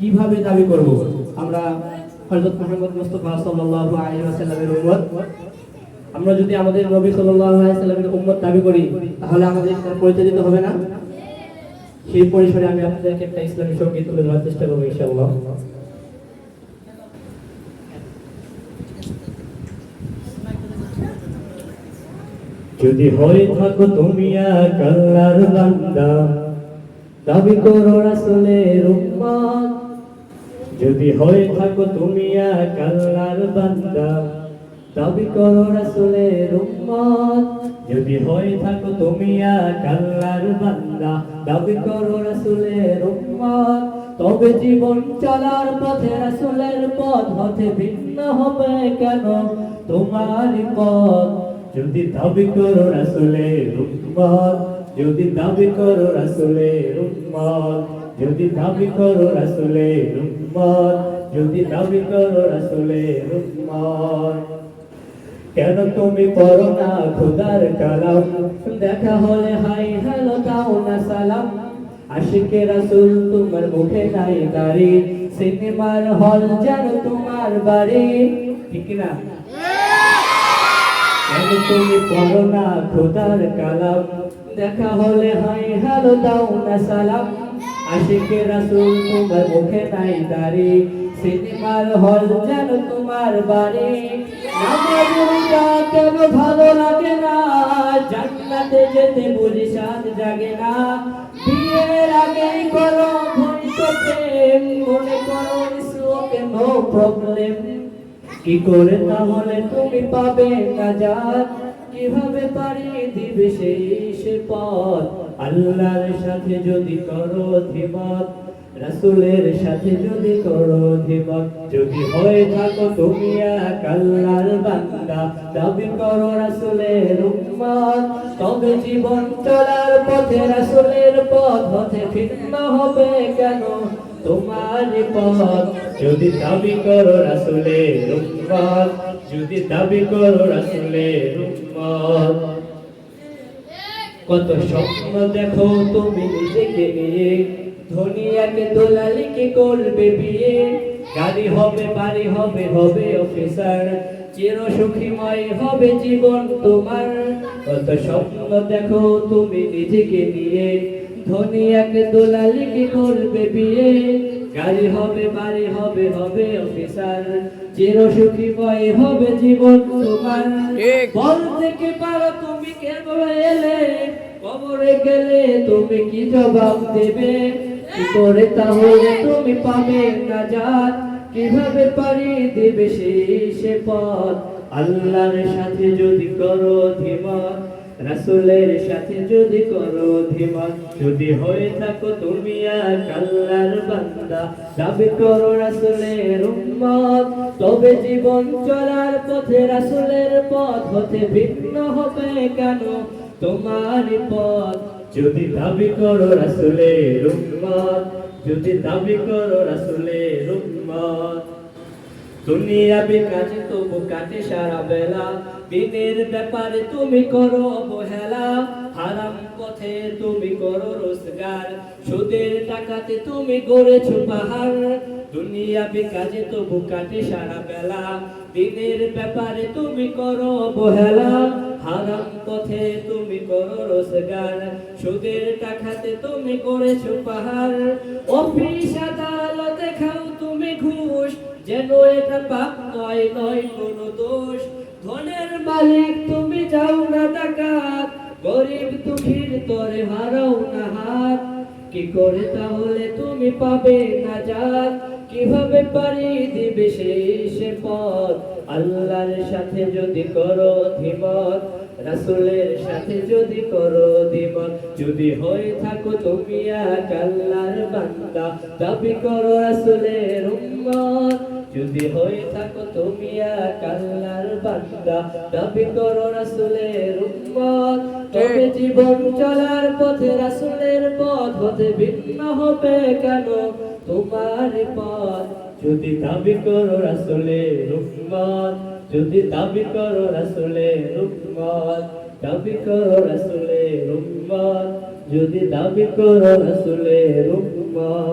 কীভাবে দাবি করব? আমরা হযরত মুহাম্মদ মুস্তাফা সাল্লাল্লাহু আলাইহি ওয়াসাল্লামের উম্মত। আমরা যদি আমাদের নবী সাল্লাল্লাহু আলাইহি ওয়াসাল্লামের উম্মত দাবি করি, তাহলে আমাদের তার পরিচয় দিতে হবে না? সেই পরিসরে আমি আপনাদেরকে একটা ইসলামী সংগীত তুলে ধরার চেষ্টা করব ইনশাআল্লাহ। যদি হয়ে থাকো তুমি এক আল্লাহর বান্দা, দাবি করো রাসূলের উম্মত। যদি হয়ে থাকো তুমি এক আল্লাহর বান্দা, দাবি করো রাসূলের উম্মত। যদি হয়ে থাকো তুমি এক আল্লাহর বান্দা, দাবি করো রাসূলের উম্মত। তবে জীবন চলার পথে রাসূলের পথ হতে ভিন্ন হবে কেন? তোমার পথ। যদি দাবি করো রাসূলের উম্মত যদি দাবি করো রাসূলের উম্মত যদি দাবি করো রাসূলের উম্মত যদি দাবি করো রাসূলের উম্মত। কেন তুমি পড়ো না খোদার কালাম? দেখা হলে হাই হ্যালো দাও না সালাম। আশিকে রাসূল তোমার মুখে নাই দাড়ি। সিনেমার হল যেন তোমার বাড়ি। ঠিক না কেন তুমি পড়ো না খোদার কালাম? দেখা হলে হাই হ্যালো দাও না সালাম। আশিকে রাসূল তোমার মুখে নাই দাড়ি। সিনেমার হল যেন তোমার বাড়ি। নামাজ রোজা কেন ভালো লাগে না? জান্নাতে যেতে বুঝি সাথ জাগে না। বিয়ের আগেই করো ঘনিষ্ঠ প্রেম, মনে করো ইসলামকে নো প্রবলেম কি করে তাহলে তুমি পাবে নাজাত? কীভাবে পারি দিবে সেই সে পথ? আল্লাহর সাথে যদি করো ধিমত, রাসূলের সাথে যদি করো ধিমত, যদি হয়ে থাকো তুমি এক আল্লাহর বান্দা দাবি করো রাসূলের উম্মত। তবে জীবন চলার পথে রাসুলের পথ হতে ভিন্ন হবে কেন? তোমার পথ যদি দাবি করো রাসূলের উম্মত। যদি দাবি করো রাসূলের উম্মত, কত স্বপ্ন দেখো তুমি নিজেকে নিয়ে। ধনিয়াকে দোলালিকে করবে বিয়ে? গাড়ি হবে, বাড়ি হবে হবে অফিসার। চির সুখীময় হবে জীবন তোমার। কত স্বপ্ন দেখো তুমি নিজেকে নিয়ে। ধনিয়াকে দোলালিকে করবে বিয়ে? গাড়ি হবে, বাড়ি হবে হবে অফিসার। চির সুখীময় হবে জীবন তোমার। বলতে কি পারো তুমি কেবল এলে কবরে গেলে তুমি কি জবাব দেবে? কি করে তাহলে তুমি পাবে নাজাত কীভাবে পারি দেবে সেই সে পথ? আল্লাহর সাথে যদি করো ধীমত রাসূলের সাথে যদি করো ধীমত যদি হয়ে থাকো তুমি এক আল্লাহর বান্দা, দাবি করো রাসূলের উম্মত। তবে জীবন চলার পথে রাসূলের পথ হতে ভিন্ন হবে কেন? তোমার পথ। যদি দাবি করো রাসূলের উম্মত, যদি দাবি করো রাসূলের উম্মত। দুনিয়াবি কাজে তবু কাটে সারা বেলা। দিনের ব্যাপারে তুমি করো অবহেলা। হারাম পথে তুমি করো রোজগার। সুদের টাকাতে তুমি গড়েছো পাহাড়। দুনিয়াবি কাজে তবু কাটে সারা বেলা। দিনের ব্যাপারে তুমি করো অবহেলা। হারাম পথে তুমি করো রোজগার। সুদের টাকাতে তুমি করেছ পাহাড়। অফিস, আদালতে খাও তুমি ঘুষ। যেন এটা পাপ নয় নয় দোষ। ধনের মালিক, তুমি যাও না গরিব দুঃখীর তরে হারাও না হাত। কি করে তাহলে তুমি পাবে না কীভাবে পারি দিবে পথ? আল্লাহর সাথে যদি করো ধীমত রাসূলের সাথে যদি করো দ্বিমত, যদি হয়ে থাকো তুমি এক আল্লাহর বান্দা, দাবি করো রাসূলের উম্মত। যদি হয়ে থাকো তুমি এক আল্লাহর বান্দা দাবি করো রাসূলের উম্মত। তবে জীবন চলার পথে রাসূলের পথ হতে ভিন্ন হবে কেন? তোমার পথ। যদি দাবি করো রাসূলের উম্মত যদি দাবি করো রাসূলের উম্মত দাবি করো রাসূলের উম্মত যদি দাবি করো রাসূলের উম্মত।